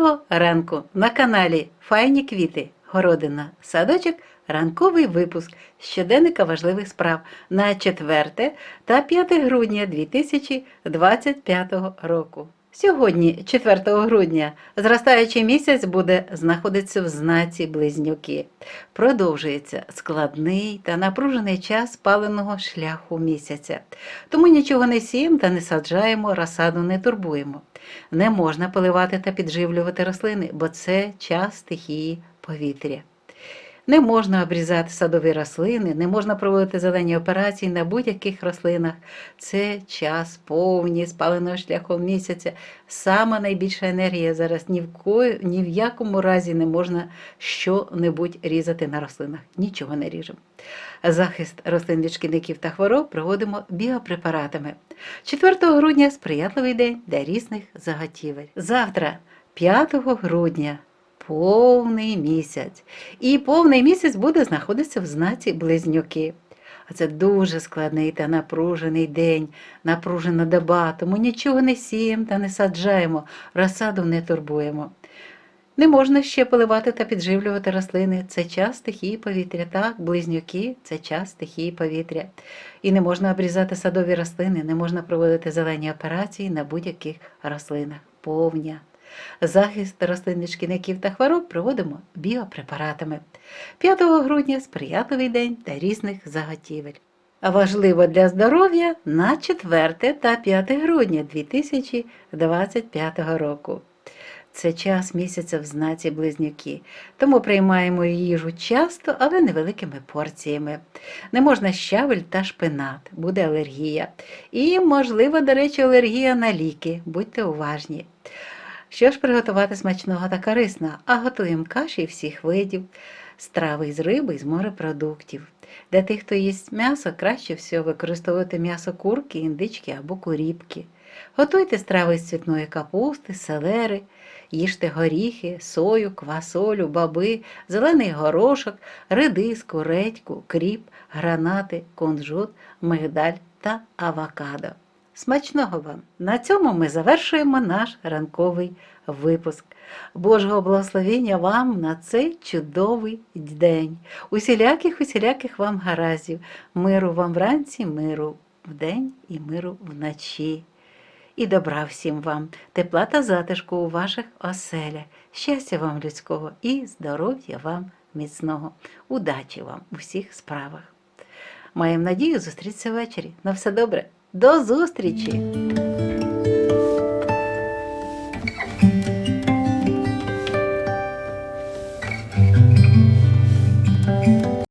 Доброго ранку на каналі Файні квіти, городина, садочок, ранковий випуск щоденника важливих справ на 4 та 5 грудня 2025 року. Сьогодні, 4 грудня, зростаючий місяць буде знаходитися в знаці близнюки. Продовжується складний та напружений час паленого шляху місяця. Тому нічого не сіємо та не саджаємо, розсаду не турбуємо. Не можна поливати та підживлювати рослини, бо це час стихії повітря. Не можна обрізати садові рослини, не можна проводити зелені операції на будь-яких рослинах. Це час повні спаленого шляхом місяця. Сама найбільша енергія зараз ні в кої, ні в якому разі не можна що-небудь різати на рослинах. Нічого не ріжемо. Захист рослин від шкідників та хвороб проводимо біопрепаратами. 4 грудня сприятливий день для різних заготівель. Завтра, 5 грудня, повний місяць. І повний місяць буде знаходитися в знаці близнюки. А це дуже складний та напружений день, напружена доба, тому нічого не сіємо та не саджаємо, розсаду не турбуємо. Не можна ще поливати та підживлювати рослини. Це час стихії повітря. Так, близнюки це час стихії повітря. І не можна обрізати садові рослини, не можна проводити зелені операції на будь-яких рослинах. Повня. Захист рослин від шкідників та хвороб проводимо біопрепаратами. 5 грудня сприятливий день та різних заготівель. Важливо для здоров'я на 4 та 5 грудня 2025 року. Це час місяця в знаці близнюки, тому приймаємо їжу часто, але невеликими порціями. Не можна щавель та шпинат, буде алергія. І, можливо, до речі, алергія на ліки, будьте уважні. Що ж приготувати смачного та корисного? А готуємо каші всіх видів, страви з риби і з морепродуктів. Для тих, хто їсть м'ясо, краще всього використовувати м'ясо курки, індички або куріпки. Готуйте страви з цвітної капусти, селери, їжте горіхи, сою, квасолю, баби, зелений горошок, редиску, редьку, кріп, гранати, кунжут, мигдаль та авокадо. Смачного вам! На цьому ми завершуємо наш ранковий випуск. Божого благословення вам на цей чудовий день. Усіляких, усіляких вам гараздів, миру вам вранці, миру вдень і миру вночі. І добра всім вам, тепла та затишку у ваших оселях, щастя вам людського і здоров'я вам міцного, удачі вам у всіх справах. Маємо надію зустрітися ввечері. На все добре. До зустрічі!